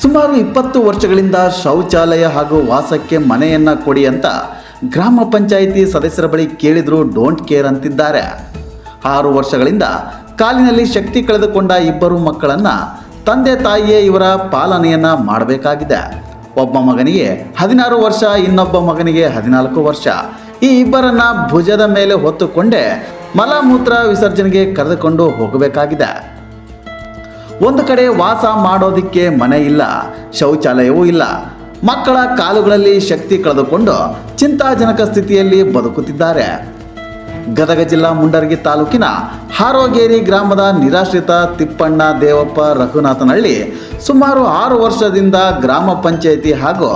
ಸುಮಾರು ಇಪ್ಪತ್ತು ವರ್ಷಗಳಿಂದ ಶೌಚಾಲಯ ಹಾಗೂ ವಾಸಕ್ಕೆ ಮನೆಯನ್ನ ಕೊಡಿ ಅಂತ ಗ್ರಾಮ ಪಂಚಾಯಿತಿ ಸದಸ್ಯರ ಬಳಿ ಕೇಳಿದ್ರು ಡೋಂಟ್ ಕೇರ್ ಅಂತಿದ್ದಾರೆ. ಆರು ವರ್ಷಗಳಿಂದ ಕಾಲಿನಲ್ಲಿ ಶಕ್ತಿ ಕಳೆದುಕೊಂಡ ಇಬ್ಬರು ಮಕ್ಕಳನ್ನ ತಂದೆ ತಾಯಿಯೇ ಇವರ ಪಾಲನೆಯನ್ನ ಮಾಡಬೇಕಾಗಿದೆ. ಒಬ್ಬ ಮಗನಿಗೆ ಹದಿನಾರು ವರ್ಷ, ಇನ್ನೊಬ್ಬ ಮಗನಿಗೆ ಹದಿನಾಲ್ಕು ವರ್ಷ. ಈ ಇಬ್ಬರನ್ನ ಭುಜದ ಮೇಲೆ ಹೊತ್ತುಕೊಂಡೇ ಮಲಮೂತ್ರ ವಿಸರ್ಜನೆಗೆ ಕರೆದುಕೊಂಡು ಹೋಗಬೇಕಾಗಿದೆ. ಒಂದು ಕಡೆ ವಾಸ ಮಾಡೋದಿಕ್ಕೆ ಮನೆ ಇಲ್ಲ, ಶೌಚಾಲಯವೂ ಇಲ್ಲ. ಮಕ್ಕಳ ಕಾಲುಗಳಲ್ಲಿ ಶಕ್ತಿ ಕಳೆದುಕೊಂಡು ಚಿಂತಾಜನಕ ಸ್ಥಿತಿಯಲ್ಲಿ ಬದುಕುತ್ತಿದ್ದಾರೆ. ಗದಗ ಜಿಲ್ಲಾ ಮುಂಡರಗಿ ತಾಲೂಕಿನ ಹಾರೋಗೇರಿ ಗ್ರಾಮದ ನಿರಾಶ್ರಿತ ತಿಪ್ಪಣ್ಣ ದೇವಪ್ಪ ರಘುನಾಥನಹಳ್ಳಿ ಸುಮಾರು ಆರು ವರ್ಷದಿಂದ ಗ್ರಾಮ ಪಂಚಾಯಿತಿ ಹಾಗೂ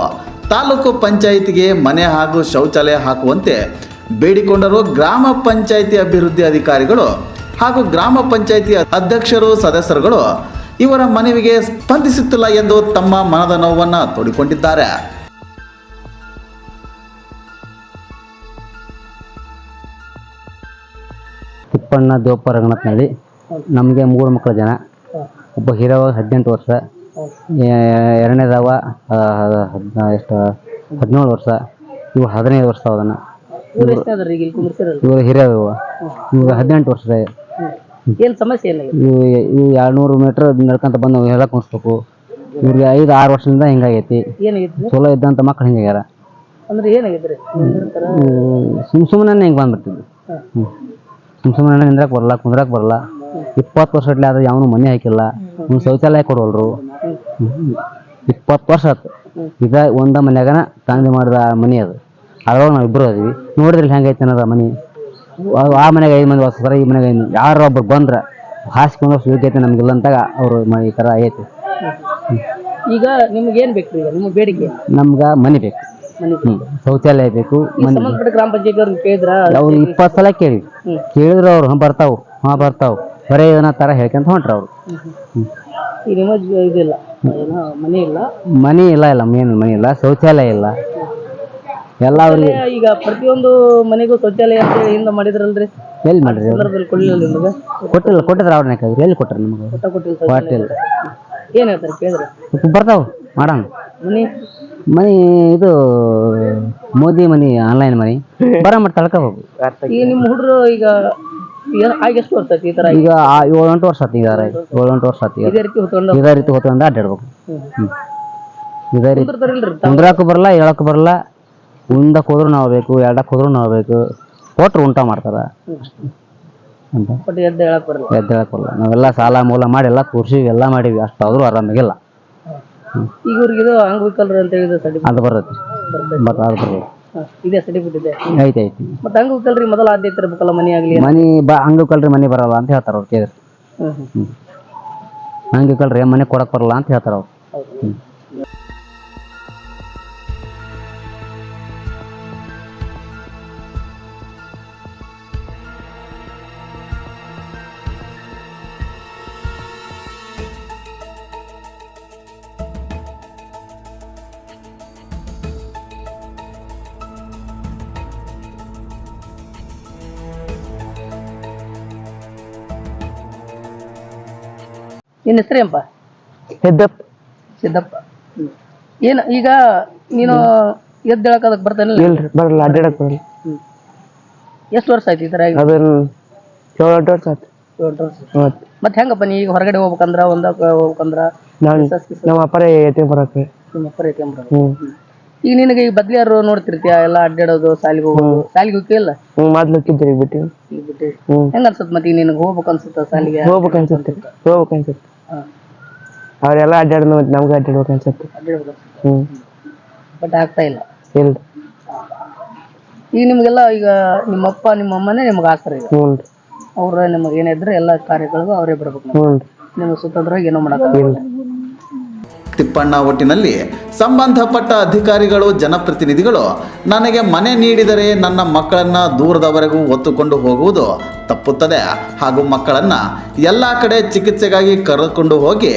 ತಾಲೂಕು ಪಂಚಾಯಿತಿಗೆ ಮನೆ ಹಾಗೂ ಶೌಚಾಲಯ ಹಾಕುವಂತೆ ಬೇಡಿಕೊಂಡರೂ ಗ್ರಾಮ ಪಂಚಾಯಿತಿ ಅಭಿವೃದ್ಧಿ ಅಧಿಕಾರಿಗಳು ಹಾಗೂ ಗ್ರಾಮ ಪಂಚಾಯಿತಿ ಅಧ್ಯಕ್ಷರು, ಸದಸ್ಯರುಗಳು. ಇವರ ಮನವಿಗೆ ಸ್ಪಂದಿಸುತ್ತಿಲ್ಲ ಎಂದು ತಮ್ಮ ಮನದ ನೋವನ್ನು ತೋಡಿಕೊಂಡಿದ್ದಾರೆ. ತಿಪ್ಪಣ್ಣ ದೇವಪ್ಪ ರಂಗನಾಥನಹಳ್ಳಿ ನಮಗೆ ಮೂರು ಮಕ್ಕಳ ಜನ. ಒಬ್ಬ ಹೀರವ ಹದಿನೆಂಟು ವರ್ಷ. ಎರಡನೇದವ ಎಷ್ಟು ಹದಿನೇಳು ವರ್ಷ. ಇವು ಹದಿನೈದು ವರ್ಷ ಅದನ್ನು ಇವರು ಹಿರಿಯವ ಇವ. ಇವಾಗ ಹದಿನೆಂಟು ವರ್ಷ. ಏನ್ ಸಮಸ್ಯೆ ಇಲ್ಲ ಇವು ಇವು ಎರಡ್ನೂರು ಮೀಟ್ರ್ ನಡ್ಕೊಂತ ಬಂದು ಎಲ್ಲ ಕುಣಿಸ್ಬೇಕು ಇವ್ರಿಗೆ ಐದು ಆರು ವರ್ಷದಿಂದ ಹಿಂಗಾಗೈತಿ ಏನಾಗಿತ್ತು ಚಲೋ ಇದ್ದಂಥ ಮಕ್ಳು ಹಿಂಗಾಗ್ಯಾರ ಅಂದ್ರೆ ಏನಾಗಿದ್ರಿ ಸುಮ್ ಸುಮ್ಮನೆ ಹಿಂಗೆ ಬಂದ್ಬಿಡ್ತಿದ್ವಿ. ಸುಮ್ ಸುಮ್ಮನೆ ನಿಂದ್ರಕ್ಕೆ ಬರಲ್ಲ ಕುಂದ್ರಕ್ಕೆ ಬರಲ್ಲ. ಇಪ್ಪತ್ತು ವರ್ಷ ಇಟ್ಲೆ ಆದ್ರೆ ಯಾವನು ಮನೆ ಹಾಕಿಲ್ಲ. ಒಂದು ಶೌಚಾಲಯ ಕೊಡೋಲ್ರು. ಇಪ್ಪತ್ತು ವರ್ಷ ಆಯ್ತು ಇದ ಒಂದ ಮನ್ಯಾಗನ ತಂದೆ ಮಾಡಿದ ಮನೆ ಅದು. ಅದ್ರೊಳಗೆ ನಾವು ಇಬ್ಬರು ಅದೀವಿ. ನೋಡಿದ್ರಲ್ಲಿ ಹೆಂಗೈತೆ ಅನ್ನೋದ ಮನೆ. ಆ- ಮನೆಗೆ ಐದು ಮಂದಿ ವಾಸಿಸ್ತಾರೆ ಈ ಮನೆಗೆ ಐದು ಯಾರು ಒಬ್ರು ಬಂದ್ರೆ ಹಾಸ್ಕೊಂಡು ಯೋಗ್ಯತೆ ನಮ್ಗಿಲ್ಲ ಅಂತಾಗ ಅವರು ಈ ಥರ ಐತಿ ಈಗ ನಿಮ್ಗೆ ಏನು ಬೇಕು ಈಗ? ನಿಮ್ಗೆ ಬೇಡಿಕೆ? ನಮ್ಗೆ ಮನೆ ಬೇಕು. ಮನೆ ಹ್ಞೂ ಶೌಚಾಲಯ ಬೇಕು ಮನೆ ಸಂಬಂಧಪಟ್ಟ ಗ್ರಾಮ ಪಂಚಾಯತಿ ಅವ್ರನ್ನ ಕೇಳಿದ್ರ? ಅವ್ರು ಇಪ್ಪತ್ತು ಸಲ ಕೇಳಿ ಕೇಳಿದ್ರು ಅವ್ರು ಹಾಂ ಬರ್ತಾವು ಹಾಂ ಬರ್ತಾವು. ಬರೇ ಇದನ್ನ ಥರ ಹೇಳ್ಕೊಂತ ಹೊಂಟ್ರ ಅವ್ರು. ಈಗ ನಿಮ್ಮ ಜ- ಇದಿಲ್ಲ. ಏನೋ ಮನೆ ಇಲ್ಲ. ಮನೆ ಇಲ್ಲ ಇಲ್ಲ ಮೇನ್ ಮನೆ ಇಲ್ಲ ಶೌಚಾಲಯ ಇಲ್ಲ. ಎಲ್ಲ ಅವ್ರಿಗೆ ಈಗ ಪ್ರತಿಯೊಂದು ಮನೆಗೂ ಶೌಚಾಲಯ ಅಂತ ಹೇಳಿ ಹಿಂದೆ ಮಾಡಿದ್ರಲ್ರಿ? ಎಲ್ಲಿ ಮಾಡ್ರಿ ಅವ್ರು? ಸಂದರ್ಭದಲ್ಲಿ ಕೊಡ್ಲಿಲ್ಲ ನಿಮಗೆ? ಕೊಟ್ಟಿಲ್ಲ ಕೊಟ್ಟಿದ್ರ ಅವ್ರನ್ನ ಯಾಕಾಗ್ರಿ ಎಲ್ಲಿ ಕೊಟ್ರಿ ನಿಮಗೆ? ಕೊಟ್ಟ ಕೊಟ್ಟಿಲ್ಲ ಕೊಟ್ಟಿಲ್ಲ. ಏನ್ ಹೇಳ್ತಾರೆ ಕೇಳಿದ್ರೆ? ಬರ್ತಾವು? ಮಾಡೋಣ. ಮನೆ? ಮನೆ ಇದು ಮೋದಿ ಮನಿ ಆನ್ಲೈನ್ ಮನಿ ಬರ ಮಾಡಿ ತಳ್ಕೋಬೇಕು ಈಗ ನಿಮ್ಮ ಹುಡುಗರು ಈಗ ಏನ್ ಆಗ ಎಷ್ಟು ವರ್ಷ ಆಯ್ತು ಈ ತರ ಈಗ ಆ ಏಳು ಎಂಟು ವರ್ಷ ಆತು ಈಗ ಏಳು ಎಂಟು ವರ್ಷ ಆತು ಈಗ. ಇದೇ ರೀತಿ ಹೊತ್ಕೊಂಡು ಇದೇ ರೀತಿ ಹೊತ್ಕೊಂಡು ಅಡ್ಡಾಡ್ಬೇಕು. ಹ್ಞೂ ಇದೇ ರೀತಿ ಕುಂದಿರ್ತಾರಿಲ್ರಿ ಕುಂದ್ರಾಕು ಬರಲ್ಲ ಹೇಳಕ್ ಬರಲ್ಲ. ಉಂಡಕ್ಕೆ ಹೋದ್ರು ನಾವು ಬೇಕು ಎರಡಕ್ಕೆ ಹೋದ್ರು ನಾವು ಬೇಕು. ಕೊಟ್ರು ಉಂಟ ಮಾಡ್ತಾರೆ. ಅಂತ. ಬಟ್ ಎದ್ದು ಹೇಳಕ್ ಬರಲ್ಲ. ಎದ್ದು ಹೇಳಕ್ ಬರಲ್ಲ. ನಾವೆಲ್ಲ ಸಾಲ ಮೂಲ ಮಾಡಿ ಎಲ್ಲ ತೋರ್ಸಿವಿ ಎಲ್ಲ ಮಾಡಿವಿ ಅಷ್ಟು ಆದರೂ ಆರಾಮಾಗಿಲ್ಲ ಈಗ ಇವ್ರಿಗೆ ಇದು ಅಂಗವಿಕಲರು ಅಂತ ಹೇಳಿದ್ರೆ ಸರ್ಟಿಫಿಕೇಟ್ ಅದು ಬರುತ್ತೆ. ಐತೆ ಅದು ಬರ್ತೈತಿ. ಇದೆ ಸರ್ಟಿಫಿಕೇಟ್ ಇದೆ. ಐತಿ ಐತಿ. ಮತ್ತೆ ಅಂಗವಿಕಲರಿಗೆ ಮೊದಲ ಆದ್ಯತೆ ಇರ್ಬೇಕಲ್ಲ ಮನೆ ಆಗಲಿ ಮನಿ ಬಾ ಅಂಗವಿಕಲ್ರಿ ಮನೆ ಬರಲ್ಲ ಅಂತ ಹೇಳ್ತಾರೆ ಅವ್ರು ಕೇಳಿದ್ರು. ಹ್ಮ್ ಹ್ಮ್. ಅಂಗವಿಕಲ್ರಿ ಮನೆ ಕೊಡಕ್ ಬರಲ್ಲ ಅಂತ ಹೇಳ್ತಾರ ಅವ್ರು. ನಿನ್ನ ಹೆಸರೇನಪ್ಪ ಎದ್ದಪ್ಪ ಸಿದ್ದಪ್ಪ. ಏನು ಈಗ ನೀನು ಎದ್ದು ಹೇಳಕ್ ಅದಕ್ಕೆ ಬರ್ತಾನಿಲ್ಲ ಇಲ್ರಿ ಬರಲ್ಲ ಅಡ್ಡಾಡಕ್ ಬರಲ್ಲ. ಎಷ್ಟು ವರ್ಷ ಆಯ್ತು ಈ ಥರ ಆಗಿ? ಅದನ್ನ ಏಳು ಎಂಟು ವರ್ಷ ಆಯ್ತು. ಏಳು ವರ್ಷ. ಮತ್ತೆ. ಹೆಂಗಪ್ಪ ನೀ ಈಗ ಹೊರಗಡೆ ಹೋಗ್ಬೇಕಂದ್ರ ಒಂದಕ್ಕೆ ಹೋಗ್ಬೇಕಂದ್ರ? ನಾನು ಕಿಸಸ್ ನಮ್ಮ ಅಪ್ಪರ ಎತ್ತಿ ಬರಕ್ಕೆ ನಿಮ್ಮ ಅಪ್ಪರ ಐತಿ ಹ್ಞೂ ಈಗ ನಿನಗೆ ಈಗ ಬದ್ಲಿ ಯಾರು ನೋಡ್ತಿರ್ತೀಯ? ಎಲ್ಲ ಅಡ್ಡಾಡೋದು ಸಾಲಿಗೆ ಹೋಗೋದು? ಸಾಲಿಗೆ ಹೋಗಿಲ್ಲ ಇಲ್ಲ? ಮೊದ್ಲು ಹೋಗಿದ್ರಿ ಬಿಟ್ಟು. ಈಗ ಬಿಟ್ಟು. ಹ್ಞೂ ಹೆಂಗ ಅನ್ಸುತ್ತೆ ಮತ್ತೆ ಈಗ ನಿನಗೆ ಹೋಗ್ಬೇಕು ಅನ್ಸುತ್ತ ಸಾಲಿಗೆ ಹೋಗ್ಬೇಕು ಅನ್ಸುತ್ತೆ ಹೋಗ್ಬೇಕು ಅನ್ಸುತ್ತೆ ಅವರೆಲ್ಲ ಅಡ್ಡಾಡಿದ ಮತ್ತೆ ನಮ್ಗೆ ಅಡ್ಡಾಡ್ಬೇಕು ಅನ್ಸುತ್ತೆ. ಹ್ಞೂ ಬಟ್ ಆಗ್ತಾ ಇಲ್ಲ. ಇಲ್ಲ. ಈಗ ನಿಮಗೆಲ್ಲ ಈಗ ನಿಮ್ಮಪ್ಪ ನಿಮ್ಮ ಅಮ್ಮನೇ ನಿಮ್ಗೆ ಆಗ್ತಾರೆ ಈಗ. ಹ್ಞೂ ರೀ ಅವ್ರ ನಿಮಗೆ ಏನಿದ್ರೆ ಎಲ್ಲ ಕಾರ್ಯಗಳಿಗೂ ಅವರೇ ಬರಬೇಕು ಹ್ಞೂ ರೀ ನಿಮಗೆ ಸುತ್ತದ್ರಾಗ ಏನೋ ಮಾಡಕ್ಕ ಇಲ್ಲ. ತಿಪ್ಪಣ್ಣ ಒಟ್ಟಿನಲ್ಲಿ ಸಂಬಂಧಪಟ್ಟ ಅಧಿಕಾರಿಗಳು, ಜನಪ್ರತಿನಿಧಿಗಳು ನನಗೆ ಮನೆ ನೀಡಿದರೆ ನನ್ನ ಮಕ್ಕಳನ್ನ ದೂರದವರೆಗೂ ಹೊತ್ತುಕೊಂಡು ಹೋಗುವುದು ತಪ್ಪುತ್ತದೆ. ಹಾಗೂ ಮಕ್ಕಳನ್ನ ಎಲ್ಲ ಕಡೆ ಚಿಕಿತ್ಸೆಗಾಗಿ ಕರೆದುಕೊಂಡು ಹೋಗಿ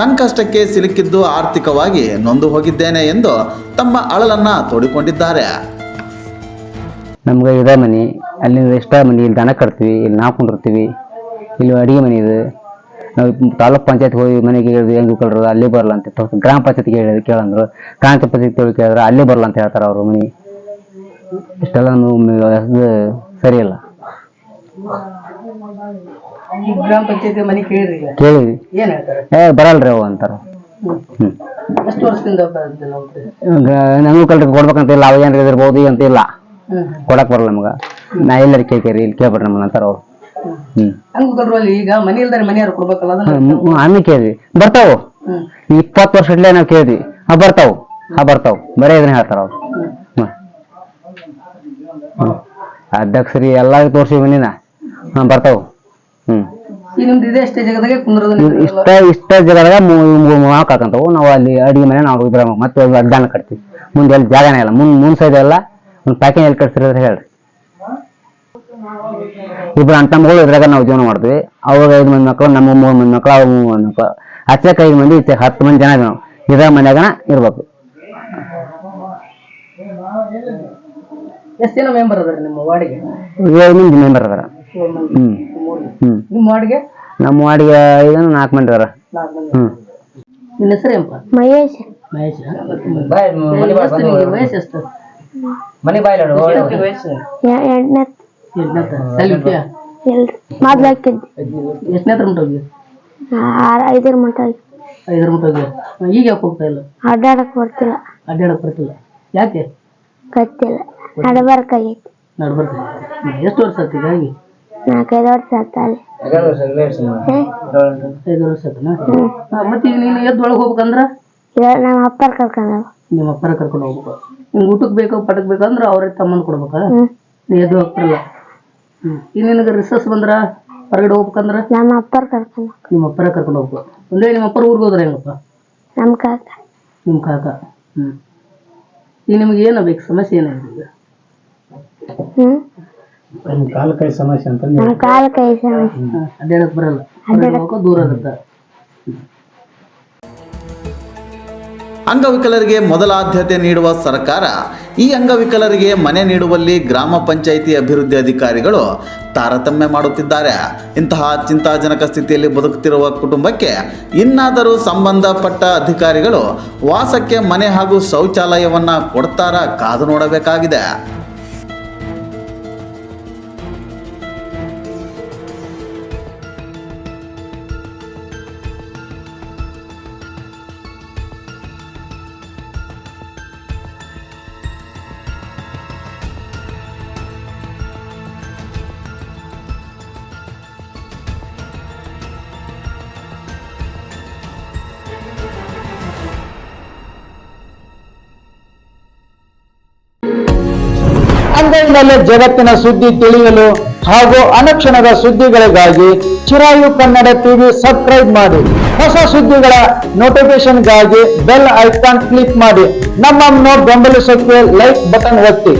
ಸಂಕಷ್ಟಕ್ಕೆ ಸಿಲುಕಿದ್ದು ಆರ್ಥಿಕವಾಗಿ ನೊಂದು ಹೋಗಿದ್ದೇನೆ ಎಂದು ತಮ್ಮ ಅಳಲನ್ನ ತೋಡಿಕೊಂಡಿದ್ದಾರೆ. ನಮ್ಗೆ ಇದೇ ಮನೆ, ಅಲ್ಲಿ ಎಷ್ಟ ಮನೆ ಇಲ್ಲಿ ದನ ಕಟ್ತೀವಿ, ಇಲ್ಲಿ ನಾವು ಕುಂಡಿರ್ತೀವಿ, ಇಲ್ಲಿ ಅಡಿಗೆ ಮನೆ ಇದೆ. ನಾವು ತಾಲೂಕ್ ಪಂಚಾಯತ್ ಹೋಗಿ ಮನೆಗೆ ಹೇಳಿದ್ವಿ ಹೆಂಗ್ ಕಳ್ರು ಅಲ್ಲಿ ಬರಲ್ಲ ಅಂತ ಗ್ರಾಮ ಪಂಚಾಯತ್ಗೆ ಹೇಳಿದ್ವಿ ಕೇಳಂದ್ರು. ಗ್ರಾಮ ಪಂಚಾಯತ್ ಕೇಳಿದ್ರೆ ಅಲ್ಲಿ ಬರಲ್ಲ ಅಂತ ಹೇಳ್ತಾರೆ ಅವರು ಮನೆ ಇಷ್ಟೆಲ್ಲ ಸರಿ ಇಲ್ಲ ಗ್ರಾಮ ಪಂಚಾಯತಿ ಮನೆ ಕೇಳಿರಿ ಕೇಳಿದ್ವಿ. ಏನ್ ಹೇಳ್ತಾರೆ? ಏ ಬರಲ್ರಿ ಅವು ಅಂತಾರ. ಹ್ಮ್. ಎಷ್ಟು ವರ್ಷದಿಂದ ಬಂದಿಲ್ಲ ಅವ್ರು? ನಂಗೂ ಕಲ್ರಿ ಕೊಡ್ಬೇಕಂತ ಇಲ್ಲ. ಅವ ಏನ್ರಿ ಇದಿರ್ಬೋದು ಅಂತ ಇಲ್ಲ. ಕೊಡಕ್ ಬರಲ್ಲ ನಮಗ. ನಾ ಎಲ್ಲರಿ ಕೇಳ್ಕೇರಿ ಇಲ್ಲಿ ಕೇಳ್ಬಿಡ್ರಿ ನಮ್ಮನ್ನ ಅಂತಾರ ಅವ್ರು. ಹ್ಮ್. ಹಂಗ ಅಲ್ಲಿ ಈಗ ಮನೆ ಇಲ್ದಾರೆ ಮನೆ ಯಾರು ಕೊಡ್ಬೇಕಲ್ಲ ಅದನ್ನ ಹ್ಮ್, ಆಮೇಲೆ ಕೇಳಿದ್ವಿ ಬರ್ತಾವು. ಇಪ್ಪತ್ತು ವರ್ಷ ಇಡ್ಲೇ ನಾವು ಕೇಳಿದ್ವಿ ಆ ಬರ್ತಾವು. ಆ ಬರ್ತಾವು. ಬರೇ ಇದನ್ನ ಹೇಳ್ತಾರ ಅವ್ರು. ಅಧ್ಯಕ್ಷರಿ ಎಲ್ಲ ತೋರ್ಸಿ ಮನಿನ. ಹಾ ಬರ್ತಾವು. ಹ್ಮ್. ಇಷ್ಟ ಇಷ್ಟ ಜಾಗದಾಗ ಮಾವು ಕಾಕಂತಾವು. ನಾವು ಅಲ್ಲಿ ಅಡಿಗೆ ಮನೆ ನಾವು ಇದ್ರ ಮತ್ತೆ ಅಡ್ಡಾನ ಕಟ್ತೀವಿ. ಮುಂದೆ ಎಲ್ಲಿ ಜಾಗನೇ ಇಲ್ಲ. ಮುಂದ್ ಮುಂದ್ ಸೈಡ್ ಎಲ್ಲ ಒಂದು ಪ್ಯಾಕಿಂಗ್ ಎಲ್ಲಿ ಕಟ್ಸಿರೋದ್ರೆ ಹೇಳ್ರಿ. ಇಬ್ರು ಅಣ್ಣ ತಮ್ಮಗಳು ಇದ್ರಾಗ ನಾವು ಜೀವನ ಮಾಡ್ತೀವಿ. ಅವಾಗ ಐದು ಮಂದಿ ಮಕ್ಕಳು ನಮ್ಮ ಮೂರು ಮಂದಿ ಮಕ್ಕಳು ಅವ್ರ ಮೂರು ಮಂದಿ ಮಕ್ಕಳು ಹಚ್ಚಕ್ಕೆ ಐದು ಮಂದಿ ಈಚೆ ಹತ್ತು ಮಂದಿ ಜನ ನಾವು. ಇದ್ರ ಮನ್ಯಾಗನ ಇರ್ಬೇಕು. ಎಷ್ಟು ಜನ ಮೆಂಬರ್ ಅದಾರ ನಿಮ್ಮ ವಾರ್ಡಿಗೆ? ಏಳು ಮಂದಿ ಮೆಂಬರ್ ಅದಾರ. ನಿಮ್ಮ ವಾರ್ಡ್ಗೆ? ನಮ್ಮ ವಾರ್ಡಿಗೆ? ಐದು ನಾಲ್ಕು ಮಂದಿ ಅದಾರ. ಹ್ಮ್. ನಿನ್ನ ಹೆಸರು ಏನಪ್ಪ ಮಹೇಶ್. ಮಹೇಶ್? ವಯಸ್ಸು ಎಷ್ಟು ಮನೆ ಎಷ್ಟು ವಯಸ್ಸು ಎಂಟನೇ ಮೊದ್ಲು ಹಾಕಿದ್ದೆ. ಎಷ್ಟನೇ ಆರು ಐದರ ಮಟ್ಟ ಐದರ ಮುಟ್ಟೋಗಿ ಈಗ ಯಾಕೆ ಹೋಗ್ತಾ ಇಲ್ಲ? ಅಡ್ಡಾಡಕ್ ಬರ್ತಿಲ್ಲ. ಅಡ್ಡಾಡಕ್ ಬರ್ತಿಲ್ಲ. ಯಾಕೆ? ಗೊತ್ತಿಲ್ಲ. ನಡಬಾರ್ಕಾಗೈತಿ ನಡ್ಬರ್ತ ಎಷ್ಟು ವರ್ಷ ಆಯ್ತು ಹೀಗಾಗಿ? ನಾಲ್ಕೈದು ವರ್ಷ? ಐದು ವರ್ಷ ಆಯ್ತನ? ಮತ್ತೆ ಈಗ ನೀನು ಎದ್ದು ಒಳಗೆ ಹೋಗ್ಬೇಕಂದ್ರ? ನಮ್ಮ ಅಪ್ಪರ ಕರ್ಕೊಂಡ ನಿಮ್ಮ ಅಪ್ಪರ ಕರ್ಕೊಂಡು ಹೋಗ್ಬೇಕು. ನಿಂಗೆ ಊಟಕ್ಕೆ ಬೇಕು ಪಟಕ್ ಬೇಕಂದ್ರೆ ಅವ್ರಿಗೆ ತಮ್ಮನ್ ಕೊಡ್ಬೇಕಾ? ನೀ ಎದ್ದು ಹೋಗ್ತಿರಲ್ಲ. ಈಗ ನಿನಗೆ ರಿಸರ್ಚ್ ಬಂದ್ರ? ಹೊರಗಡೆ ಹೋಗ್ಬೇಕಂದ್ರ? ನಮ್ಮ ಅಪ್ಪರ ಕರ್ಕೊಂಡು ನಿಮ್ಮ ಅಪ್ಪರ ಕರ್ಕೊಂಡು ಹೋಗ್ಬೇಕು. ಒಂದೇ ನಿಮ್ಮ ಅಪ್ಪರ ಊರಿಗೆ ಹೋದ್ರೆ ಹೆಂಗಪ್ಪ? ನಮ್ಮ ಕಾಕ. ನಿಮ್ಮ ಕಾಕ. ಹ್ಮ್. ಈಗ ನಿಮ್ಗೆ ಏನು ಬೇಕು? ಸಮಸ್ಯೆ ಏನಾಗಿದೆ ಈಗ? ಹ್ಮ್. ಕಾಲ ಕೈ ಸಮಸ್ಯೆ ಅಂತ ನಮ್ಮ ಕಾಲ ಕೈ ಸಮಸ್ಯೆ. ಅಡ್ಡಾಡಕ್ ಬರಲ್ಲ. ದೂರ ಇರುತ್ತೆ. ಅಂಗವಿಕಲರಿಗೆ ಮೊದಲ ಆದ್ಯತೆ ನೀಡುವ ಸರ್ಕಾರ, ಈ ಅಂಗವಿಕಲರಿಗೆ ಮನೆ ನೀಡುವಲ್ಲಿ ಗ್ರಾಮ ಪಂಚಾಯಿತಿ ಅಭಿವೃದ್ಧಿ ಅಧಿಕಾರಿಗಳು ತಾರತಮ್ಯ ಮಾಡುತ್ತಿದ್ದಾರೆ. ಇಂತಹ ಚಿಂತಾಜನಕ ಸ್ಥಿತಿಯಲ್ಲಿ ಬದುಕುತ್ತಿರುವ ಕುಟುಂಬಕ್ಕೆ ಇನ್ನಾದರೂ ಸಂಬಂಧಪಟ್ಟ ಅಧಿಕಾರಿಗಳು ವಾಸಕ್ಕೆ ಮನೆ ಹಾಗೂ ಶೌಚಾಲಯವನ್ನು ಕೊಡ್ತಾರಾ ಕಾದು ನೋಡಬೇಕಾಗಿದೆ. ಅಂಗೈನಲ್ಲೇ ಜಗತ್ತಿನ ಸುದ್ದಿ ತಿಳಿಯಲು ಹಾಗೂ ಅನುಕ್ಷಣದ ಸುದ್ದಿಗಳಿಗಾಗಿ ಚಿರಾಯು ಕನ್ನಡ ಟಿವಿ ಸಬ್ಸ್ಕ್ರೈಬ್ ಮಾಡಿ. ಹೊಸ ಸುದ್ದಿಗಳ ನೋಟಿಫಿಕೇಶನ್ಗಾಗಿ ಬೆಲ್ ಐಕಾನ್ ಕ್ಲಿಕ್ ಮಾಡಿ. ನಮ್ಮನ್ನು ಬೆಂಬಲಿಸುತ್ತೆ ಲೈಕ್ ಬಟನ್ ಒತ್ತಿ.